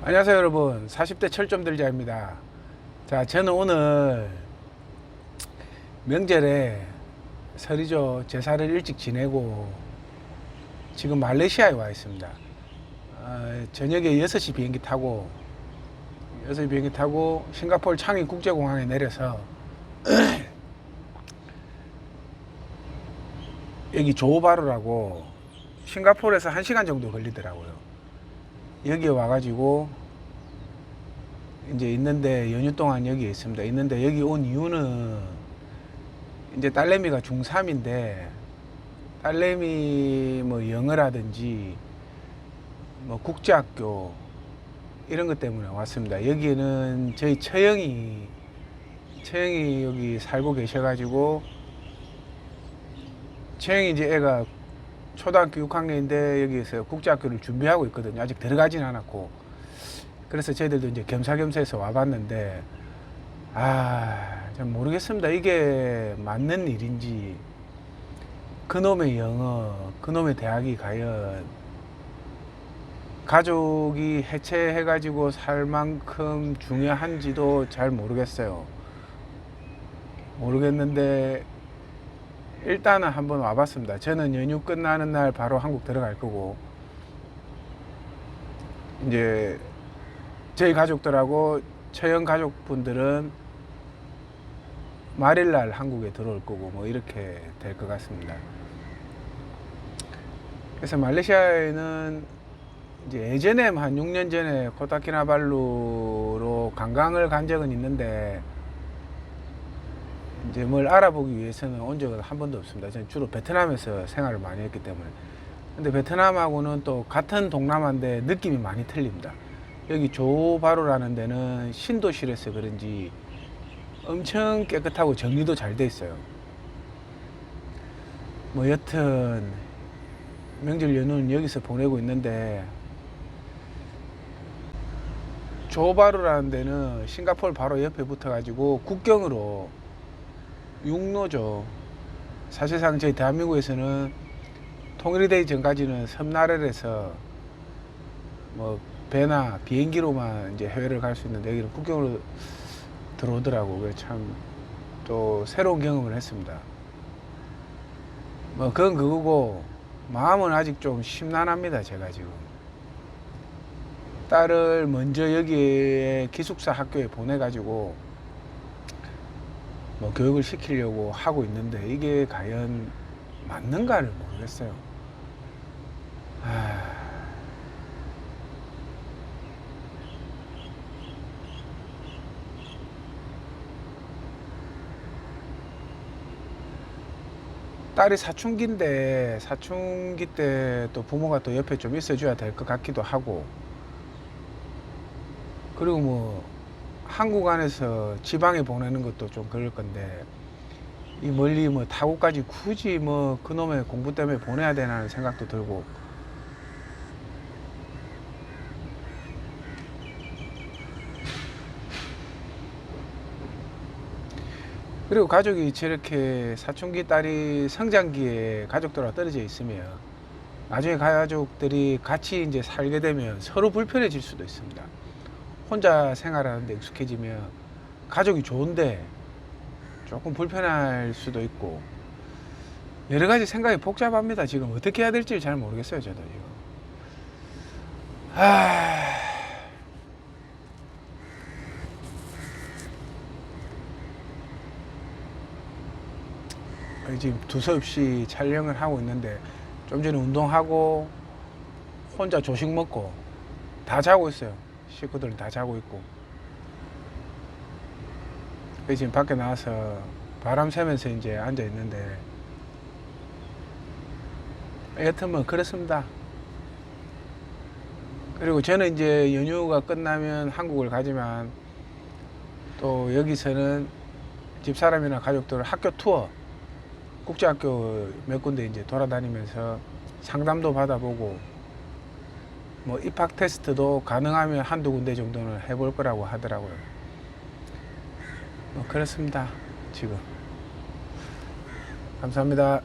안녕하세요 여러분. 40대 철점 들자입니다. 자 저는 오늘 명절에 설이죠 제사를 일찍 지내고 지금 말레이시아에 와 있습니다. 어, 저녁에 6시 비행기 타고 6시 비행기 타고 싱가포르 창의 국제공항에 내려서 여기 조바루라고 싱가포르에서 1시간 정도 걸리더라고요 여기에 와가지고 이제 있는데 연휴 동안 여기에 있습니다. 있는데 여기 온 이유는 이제 딸내미가 중3인데 딸내미 뭐 영어라든지 뭐 국제학교 이런 것 때문에 왔습니다. 여기는 저희 처형이 처형이 여기 살고 계셔가지고 처형이 이제 애가 초등학교 6학년인데 여기서 국제학교를 준비하고 있거든요. 아직 들어가진 않았고. 그래서 저희들도 이제 겸사겸사해서 와봤는데, 아, 잘 모르겠습니다. 이게 맞는 일인지, 그놈의 영어, 그놈의 대학이 과연 가족이 해체해가지고 살 만큼 중요한지도 잘 모르겠어요. 모르겠는데, 일단은 한번 와봤습니다. 저는 연휴 끝나는 날 바로 한국 들어갈 거고 이제 저희 가족들하고 처형 가족분들은 말일 날 한국에 들어올 거고 뭐 이렇게 될 것 같습니다. 그래서 말레이시아에는 이제 예전에 한 6년 전에 코타키나발루로 관광을 간 적은 있는데 이제 뭘 알아보기 위해서는 온 적은 한 번도 없습니다. 저는 주로 베트남에서 생활을 많이 했기 때문에. 근데 베트남하고는 또 같은 동남아인데 느낌이 많이 틀립니다. 여기 조바로라는 데는 신도시라서 그런지 엄청 깨끗하고 정리도 잘 돼 있어요. 뭐 여튼 명절 연휴는 여기서 보내고 있는데 조바루라는 데는 싱가포르 바로 옆에 붙어가지고 국경으로 육로죠. 사실상 저희 대한민국에서는 통일이 되기 전까지는 섬나라에서 뭐 배나 비행기로만 이제 해외를 갈 수 있는데 여기는 국경으로 들어오더라고. 그래서 참또 새로운 경험을 했습니다. 뭐 그건 그거고 마음은 아직 좀 심란합니다. 제가 지금 딸을 먼저 여기에 기숙사 학교에 보내가지고 뭐 교육을 시키려고 하고 있는데 이게 과연 맞는가를 모르겠어요. 아... 딸이 사춘기인데 사춘기 때 또 부모가 또 옆에 좀 있어줘야 될 것 같기도 하고 그리고 뭐 한국 안에서 지방에 보내는 것도 좀 그럴 건데 이 멀리 뭐 타고까지 굳이 뭐 그놈의 공부 때문에 보내야 되나는 생각도 들고 그리고 가족이 저렇게 사춘기 딸이 성장기에 가족들과 떨어져 있으면 나중에 가족들이 같이 이제 살게 되면 서로 불편해질 수도 있습니다. 혼자 생활하는데 익숙해지면 가족이 좋은데 조금 불편할 수도 있고 여러 가지 생각이 복잡합니다. 지금 어떻게 해야 될지 잘 모르겠어요. 저도 지금. 아... 지금 두서없이 촬영을 하고 있는데 좀 전에 운동하고 혼자 조식 먹고 다 자고 있어요. 식구들은 다 자고 있고. 지금 밖에 나와서 바람 쐬면서 이제 앉아 있는데 여튼 뭐 그렇습니다. 그리고 저는 이제 연휴가 끝나면 한국을 가지만 또 여기서는 집사람이나 가족들 학교 투어 국제학교 몇 군데 이제 돌아다니면서 상담도 받아보고 뭐 입학 테스트도 가능하면 한두 군데 정도는 해볼 거라고 하더라고요. 뭐 그렇습니다. 지금. 감사합니다.